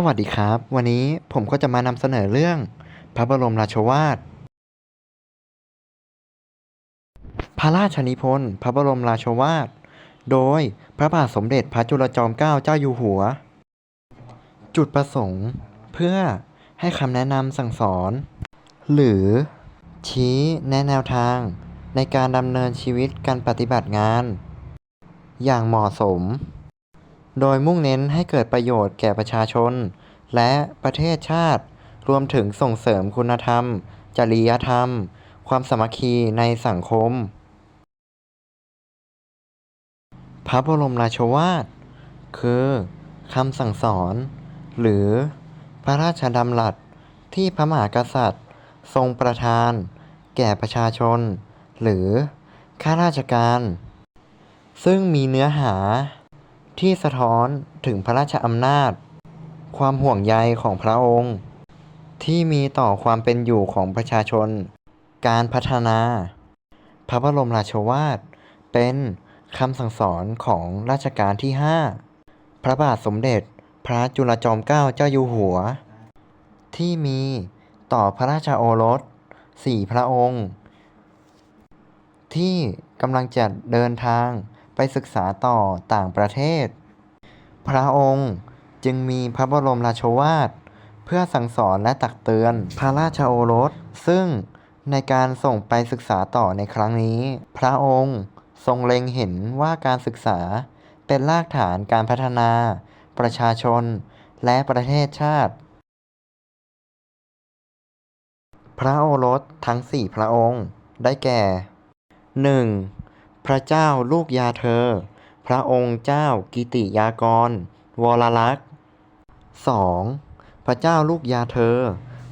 สวัสดีครับ วันนี้ผมก็จะมานำเสนอเรื่อง พระบรมราชวาท พระราชนิพนธ์พระบรมราชวาท โดยพระบาทสมเด็จพระจุลจอมเกล้าเจ้าอยู่หัว จุดประสงค์เพื่อให้คำแนะนำสั่งสอน หรือชี้แนะแนวทาง ในการดำเนินชีวิตการปฏิบัติงาน อย่างเหมาะสม โดยมุ่งเน้นให้เกิดประโยชน์แก่ประชาชน และประเทศชาติ รวมถึงส่งเสริมคุณธรรม จริยธรรม ความสามัคคีในสังคม พระบรมราชวาท คือคำสั่งสอน หรือพระราชดำรัสที่พระมหากษัตริย์ ทรงประทาน แก่ประชาชน หรือข้าราชการ ซึ่งมีเนื้อหา ที่สะท้อนถึงพระราชอำนาจ ความห่วงใยของพระองค์ ที่มีต่อความเป็นอยู่ของประชาชน การพัฒนา พระบรมราชวาท เป็นคำสั่งสอนของรัชกาลที่ 5 พระบาทสมเด็จพระจุลจอมเกล้าเจ้าอยู่หัว ที่มีต่อพระราชโอรสสี่พระองค์ ที่กำลังจะเดินทาง ไปศึกษาต่อต่างประเทศ พระองค์จึงมีพระบรมราชวาท เพื่อสั่งสอนและตักเตือนพระราชโอรส ซึ่งในการส่งไปศึกษาต่อในครั้งนี้ พระองค์ทรงเล็งเห็นว่าการศึกษาเป็นรากฐานการพัฒนา ประชาชน และประเทศชาติ พระโอรสทั้งสี่พระองค์ได้แก่ 1. พระเจ้าลูกยาเธอ พระองค์เจ้ากิติยากร วรลักษณ์ 2. พระเจ้าลูกยาเธอ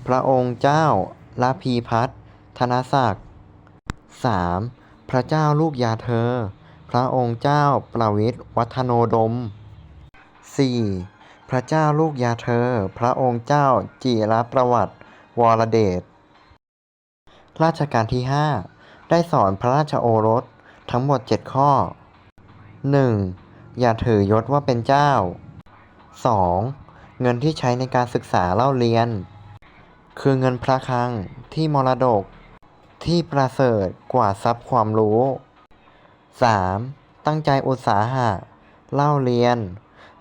พระองค์เจ้าลาพีพัฒธนศักดิ์ 3. พระเจ้าลูกยาเธอ พระองค์เจ้าประวิตรวัฒโนดม 4. พระเจ้าลูกยาเธอ พระองค์เจ้าจิรประวัติ วรเดช ราชการที่ 5 ได้สอนพระราชโอรส ทั้งหมด 7 ข้อ 1. อย่าถือยศว่าเป็นเจ้า 2. เงินที่ใช้ในการศึกษาเล่าเรียน คือเงินพระคลังที่มรดก ที่ประเสริฐกว่าทรัพย์ความรู้ 3. ตั้งใจอุตสาหะ เล่าเรียน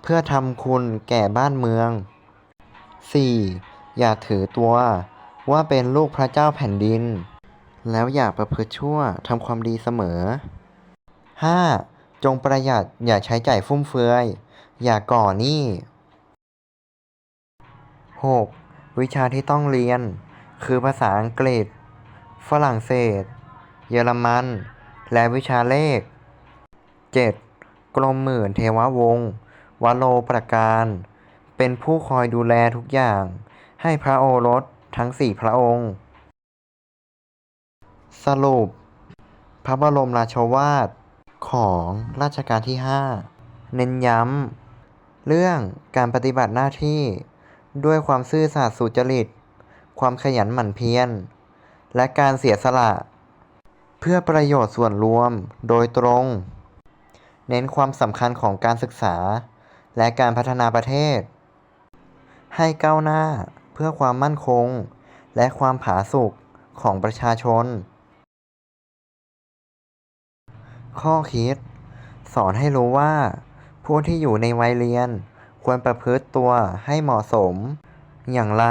เพื่อทำคุณแก่บ้านเมือง 4. อย่าถือตัวว่าเป็นลูกพระเจ้าแผ่นดิน แล้วอย่าประพฤติชั่วทำความดีเสมอ 5. จงประหยัดอย่าใช้จ่ายฟุ่มเฟือย อย่าก่อหนี้ 6. วิชาที่ต้องเรียน คือภาษาอังกฤษ ฝรั่งเศส เยอรมัน และวิชาเลข 7. กรมหมื่นเทววงศ์วโรประการ เป็นผู้คอยดูแลทุกอย่าง ให้พระโอรสทั้งสี่พระองค์ สรุป พระบรมราชวาทของรัชกาลที่ 5 เน้นย้ำ เรื่องการปฏิบัติหน้าที่ด้วยความซื่อสัตย์สุจริต ความขยันหมั่นเพียร และการเสียสละ เพื่อประโยชน์ส่วนรวมโดยตรง เน้นความสำคัญของการศึกษา และการพัฒนาประเทศ ให้ก้าวหน้าเพื่อความมั่นคง และความผาสุกของประชาชน ข้อคิด สอนให้รู้ว่า ผู้ที่อยู่ในวัยเรียน ควรประพฤติตัวให้เหมาะสม อย่างไร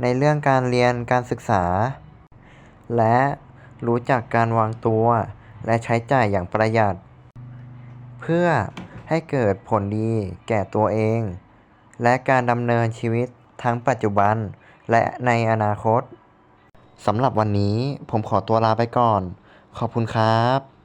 ในเรื่องการเรียนการศึกษา และรู้จักการวางตัว และใช้จ่ายอย่างประหยัด เพื่อให้เกิดผลดีแก่ตัวเอง และการดำเนินชีวิตทั้งปัจจุบันและในอนาคตสำหรับวันนี้ผมขอตัวลาไปก่อน ขอบคุณครับ